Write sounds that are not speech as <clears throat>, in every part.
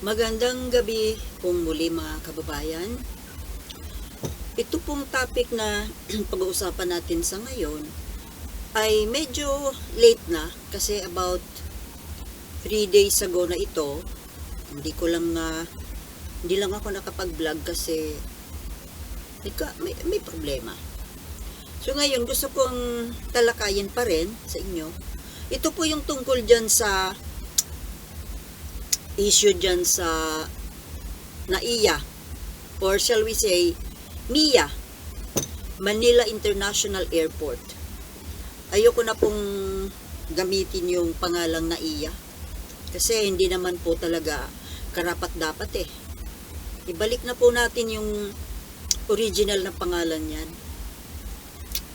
Magandang gabi pong muli mga kababayan. Ito pong topic na <clears throat> pag-uusapan natin sa ngayon ay medyo late na kasi about 3 days ago na ito. Hindi ko lang na hindi lang ako nakapag-vlog kasi may, ka- may, may problema. So ngayon gusto kong talakayin pa rin sa inyo. Ito po yung tungkol dyan sa issue dyan sa NAIA or shall we say MIA Manila International Airport. Ayoko na pong gamitin yung pangalang NAIA kasi hindi naman po talaga karapat dapat eh. Ibalik na po natin yung original na pangalan yan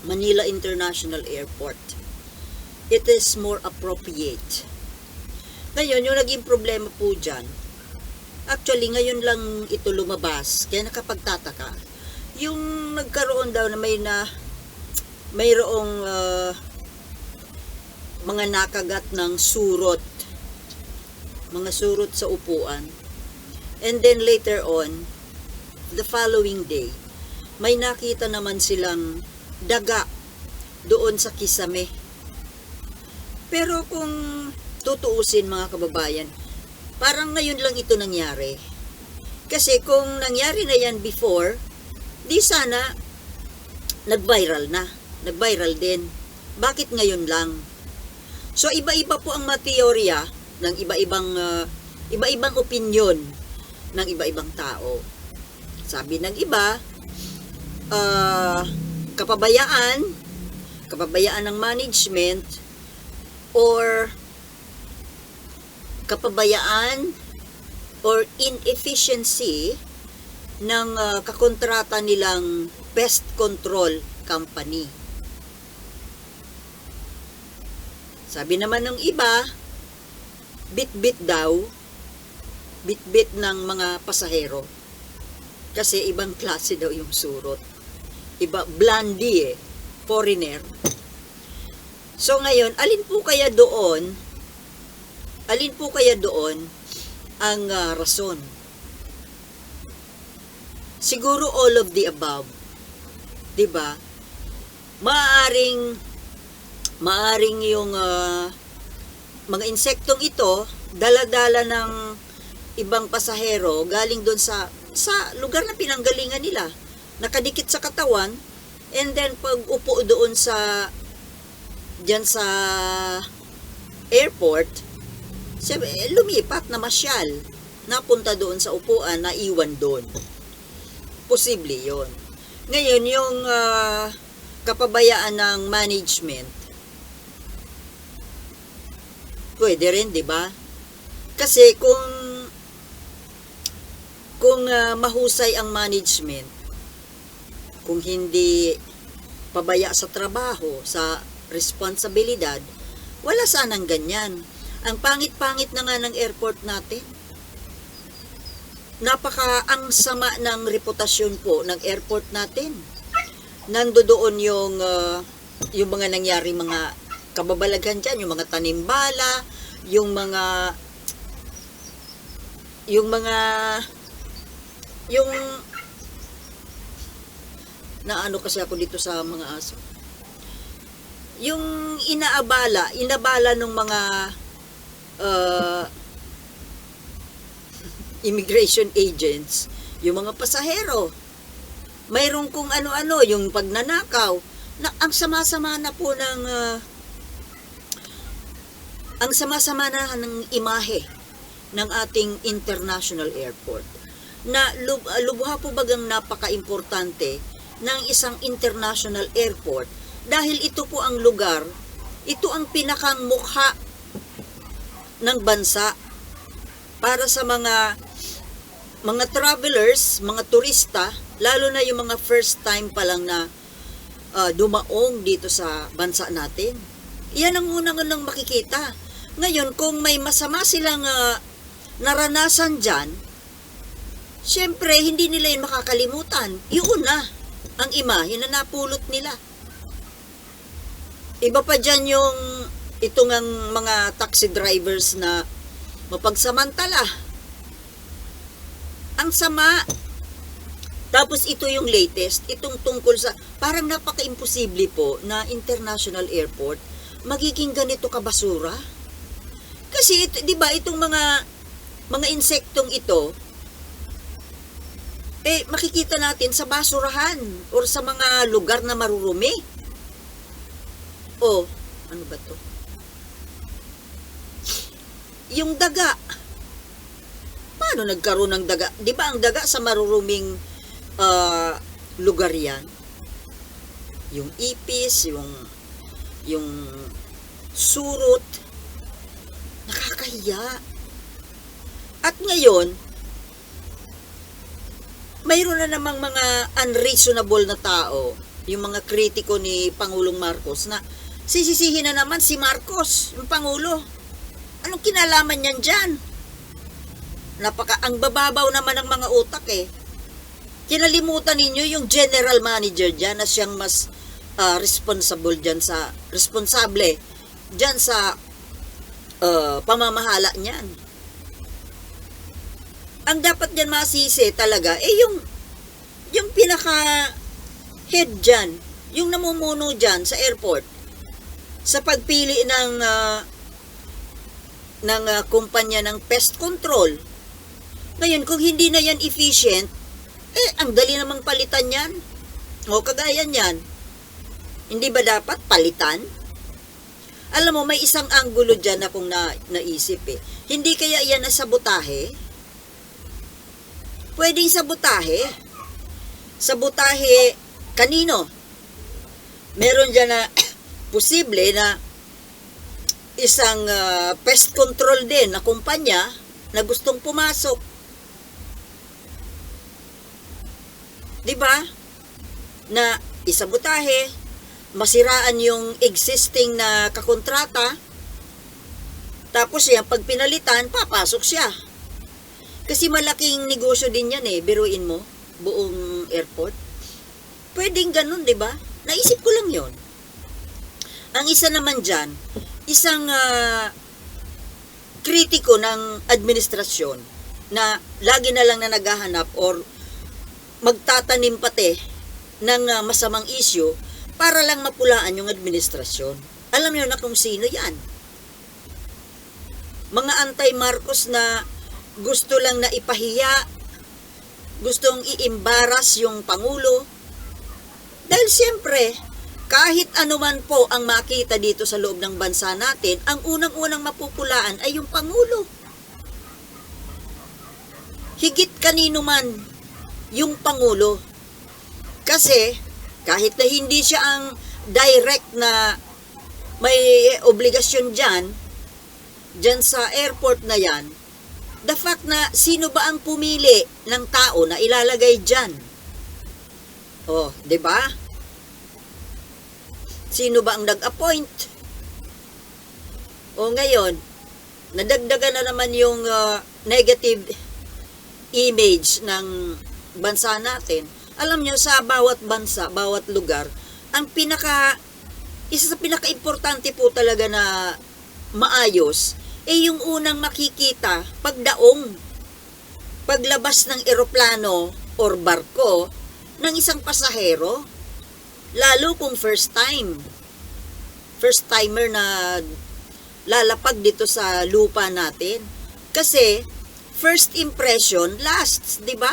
Manila International Airport. It is more appropriate ngayon, yung naging problema po dyan, actually, ngayon lang ito lumabas, kaya nakapagtataka. Yung nagkaroon daw na may na, mayroong ah, mga nakagat ng surot, mga surot sa upuan. And then later on, the following day, may nakita naman silang daga doon sa kisame. Pero kung tutuusin mga kababayan, parang ngayon lang ito nangyari. Kasi kung nangyari na yan before, di sana nag-viral na. Nag-viral din. Bakit ngayon lang? So iba-iba po ang mateorya ng iba-ibang ah, iba-ibang opinion ng iba-ibang tao. Sabi ng iba, ah, kapabayaan, kapabayaan ng management or kapabayaan or inefficiency ng ah, kakontrata nilang pest control company. Sabi naman ng iba, bit-bit daw, bit-bit ng mga pasahero. Kasi ibang klase daw yung surot. Iba, blondie eh, foreigner. So ngayon, alin po kaya doon alin po kaya doon ang ah, rason? Siguro all of the above. 'Di ba? Maaring maaring yung ah, mga insektong ito dala-dala ng ibang pasahero galing doon sa sa lugar na pinanggalingan nila. Nakadikit sa katawan and then pag upo doon sa diyan sa airport, sabi, eh, lumipat na masyal. Napunta doon sa upuan, naiwan doon. Posible yon. Ngayon, yung ah, kapabayaan ng management, pwede rin, di ba? Kasi kung kung ah, mahusay ang management, kung hindi pabaya sa trabaho, sa responsibilidad, wala sanang ganyan. Ang pangit-pangit na nga ng airport natin. Napaka ang sama ng reputasyon po ng airport natin. Nandoon yung ah, yung mga nangyari mga kababalaghan dyan, yung mga tanimbala, yung mga yung mga yung naano kasi ako dito sa mga aso. Yung inaabala, inabala ng mga uh, immigration agents, yung mga pasahero. Mayroon kung ano-ano, yung pagnanakaw, na ang sama-sama na po ng uh, ang sama-sama na ng imahe ng ating international airport na lub, uh, lubha po bagang napaka-importante ng isang international airport dahil ito po ang lugar, ito ang pinakang mukha ng bansa para sa mga mga travelers, mga turista, lalo na yung mga first time pa lang na ah, dumaong dito sa bansa natin. Yan ang unang unang makikita. Ngayon, kung may masama silang ah, naranasan dyan, syempre, hindi nila yun makakalimutan. Yun na, ang imahe na napulot nila. Iba pa dyan yung itong ang mga taxi drivers na mapagsamantala Ang sama. Tapos ito yung latest, itong tungkol sa, parang napaka-imposible po na international airport, magiging ganito kabasura. Kasi, ito, di ba, itong mga, mga insektong ito, eh, makikita natin sa basurahan or sa mga lugar na marurumi. Oh, ano ba to? Yung daga. Paano nagkaroon ng daga? Di ba ang daga sa maruruming ah, lugar yan? Yung ipis, yung yung surot. Nakakahiya. At ngayon, mayroon na namang mga unreasonable na tao, yung mga kritiko ni Pangulong Marcos na sisisihin na naman si Marcos, yung Pangulo. Anong kinalaman niyan dyan? Napaka, ang bababaw naman ng mga utak eh. Kinalimutan ninyo yung general manager dyan na siyang mas ah, responsible dyan sa, responsable dyan sa ah, pamamahala niyan ang dapat diyan masisi talaga eh yung yung pinaka head diyan, yung namumuno diyan sa airport sa pagpili ng ah, ng ah, kumpanya ng pest control. Ngayon kung hindi na yan efficient, eh ang dali namang palitan yan. O kagaya niyan. Hindi ba dapat palitan? Alam mo, may isang anggulo dyan na kung na, naisip eh. Hindi kaya yan na sabotahe? pwedeng sabotahe. Sabotahe kanino? Meron dyan na <coughs> posible na isang ah, pest control din na kumpanya na gustong pumasok. 'Di ba? Na isabotahe, masiraan yung existing na kakontrata, tapos yan, pag pinalitan, papasok siya. Kasi malaking negosyo din yan eh, biruin mo, buong airport. Pwedeng ganun, di ba? Naisip ko lang yon. Ang isa naman dyan, isang ah, kritiko ng administrasyon na lagi na lang na naghahanap or magtatanim pati ng ah, masamang issue para lang mapulaan yung administrasyon. Alam niyo na kung sino yan. Mga anti-Marcos na gusto lang na ipahiya, gustong iimbaras yung Pangulo. Dahil siyempre, kahit anuman po ang makita dito sa loob ng bansa natin, ang unang-unang mapupulaan ay yung Pangulo. Higit kanino man yung Pangulo. Kasi, kahit na hindi siya ang direct na may obligasyon dyan, dyan sa airport na yan, the fact na sino ba ang pumili ng tao na ilalagay dyan? Oh, 'di ba? Sino ba ang nag-appoint? O ngayon, nadagdagan na naman yung ah, negative image ng bansa natin. Alam nyo, sa bawat bansa, bawat lugar, ang pinaka, isa sa pinaka-importante po talaga na maayos, eh yung unang makikita, pagdaong, paglabas ng eroplano or barko ng isang pasahero, lalo kung first time, first timer na lalapag dito sa lupa natin. Kasi, first impression lasts, di ba?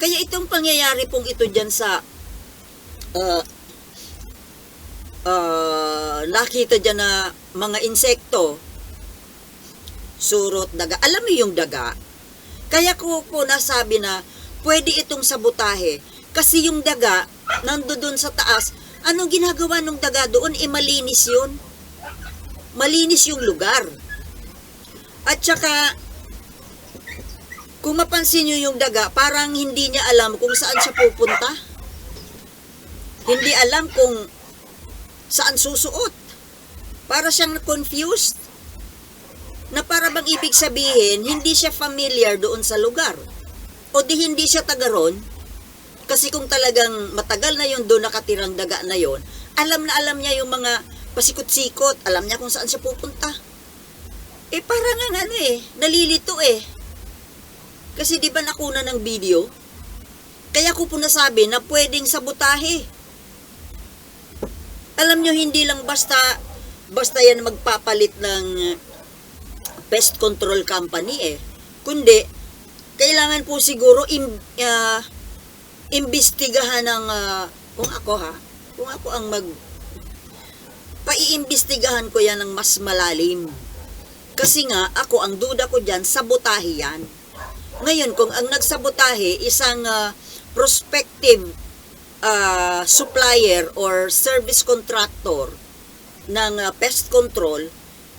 Kaya itong pangyayari pong ito dyan sa uh, uh, nakita dyan na mga insekto, surot, daga. Alam mo yung daga? Kaya ko po nasabi na pwede itong sabotahe. Kasi yung daga, nando doon sa taas, anong ginagawa ng daga doon? E malinis yun. Malinis yung lugar. At saka, kung mapansin nyo yung daga, parang hindi niya alam kung saan siya pupunta. Hindi alam kung saan susuot. Para siyang confused. Na para bang ibig sabihin, hindi siya familiar doon sa lugar. O di hindi siya taga ron. Kasi kung talagang matagal na yun doon nakatirang daga na yon, alam na alam niya yung mga pasikot-sikot, alam niya kung saan siya pupunta. Eh parang nga ano eh, nalilito eh. Kasi di ba nakuna ng video? Kaya ko po nasabi na pwedeng sabotahe. Alam nyo, hindi lang basta basta yan magpapalit ng uh, pest control company eh. Kundi, kailangan po siguro im, uh, imbestigahan ng, uh, kung ako ha, kung ako ang mag, paiimbestigahan ko yan ng mas malalim. Kasi nga, ako ang duda ko dyan, sabotahe yan. Ngayon, kung ang nagsabotahe, isang uh, prospective uh, supplier or service contractor ng uh, pest control,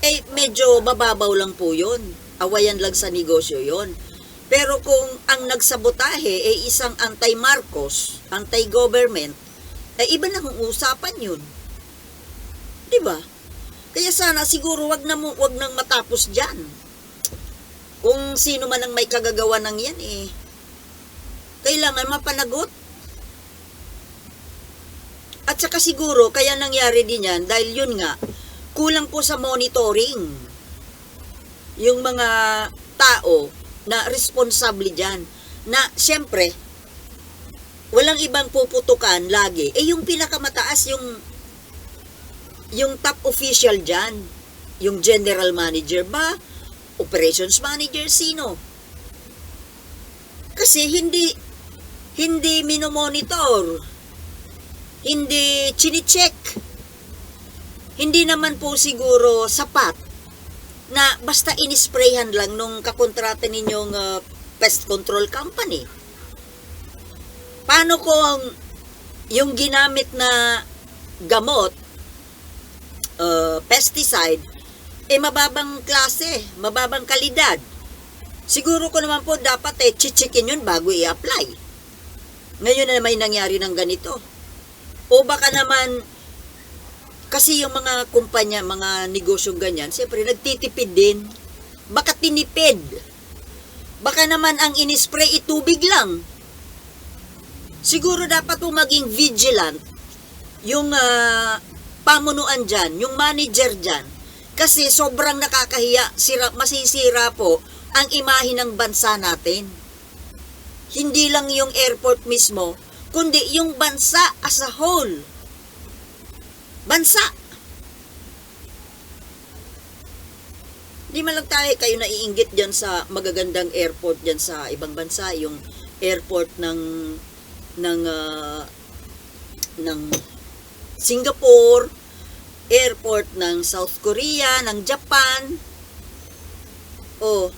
eh medyo mababaw lang po yun. Awayan lang sa negosyo yon. Pero kung ang nagsabotahe ay isang anti-Marcos, anti-government, eh iba na kung usapan yun. Di ba? Kaya sana siguro wag na mo, wag nang matapos diyan. Kung sino man ang may kagagawa ng yan eh, kailangan mapanagot. At saka siguro, kaya nangyari din yan, dahil yun nga, kulang po sa monitoring yung mga tao na responsable dyan. Na, siyempre, walang ibang puputukan lagi. Eh, yung pinakamataas, yung yung top official dyan, yung general manager ba, operations manager, sino? Kasi hindi, hindi minomonitor, hindi chinicheck, hindi naman po siguro sapat na basta inisprayhan lang nung kakontrata ninyong uh, pest control company. Paano kung yung ginamit na gamot, uh, pesticide, eh mababang klase, mababang kalidad. Siguro ko naman po dapat eh chichikin yun bago i-apply. Ngayon na may nangyari ng ganito. O baka naman, kasi yung mga kumpanya, mga negosyong ganyan, siyempre nagtitipid din. Baka tinipid. Baka naman ang inispray itubig lang. Siguro dapat po maging vigilant yung ah, pamunuan dyan, yung manager dyan. Kasi sobrang nakakahiya, sira, masisira po ang imahe ng bansa natin. Hindi lang yung airport mismo, kundi yung bansa as a whole. Bansa. Di tayo kayo naiinggit dyan sa magagandang airport dyan sa ibang bansa, yung airport ng ng ah, ng Singapore, airport ng South Korea, ng Japan. Oh.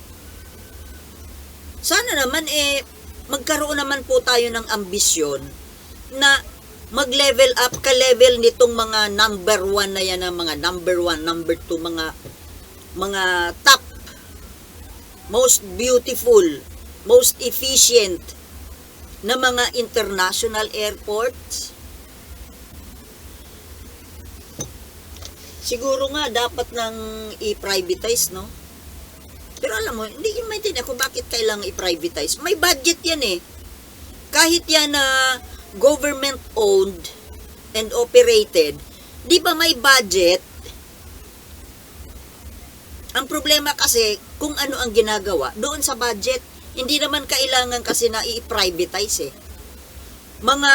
Sana naman eh magkaroon naman po tayo ng ambisyon na mag-level up ka-level nitong mga number one na yan, ang mga number one, number two, mga mga top, most beautiful, most efficient na mga international airports. Siguro nga dapat nang i-privatize, no? Pero alam mo, hindi yung maintindihan ko bakit kailangan i-privatize. May budget yan eh. Kahit yan na government owned and operated, di ba may budget? Ang problema kasi, kung ano ang ginagawa, doon sa budget, hindi naman kailangan kasi na i-privatize eh. Mga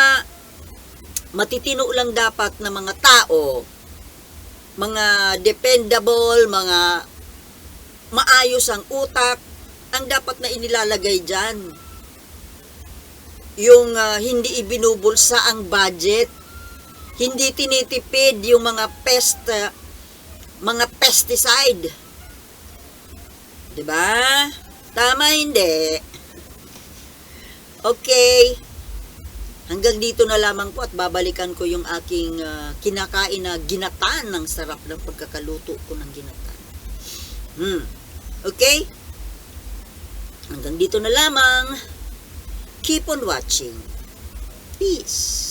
matitino lang dapat na mga tao, mga dependable, mga maayos ang utak, ang dapat na inilalagay dyan. Yung ah, hindi ibinubulsa ang budget, hindi tinitipid yung mga pest, ah, mga pesticide. 'Di ba? Tama hindi. Okay. Hanggang dito na lamang po at babalikan ko yung aking ah, kinakain na ginataan ng sarap ng pagkakaluto ko ng ginataan. Hmm. Okay? Hanggang dito na lamang. Keep on watching. Peace.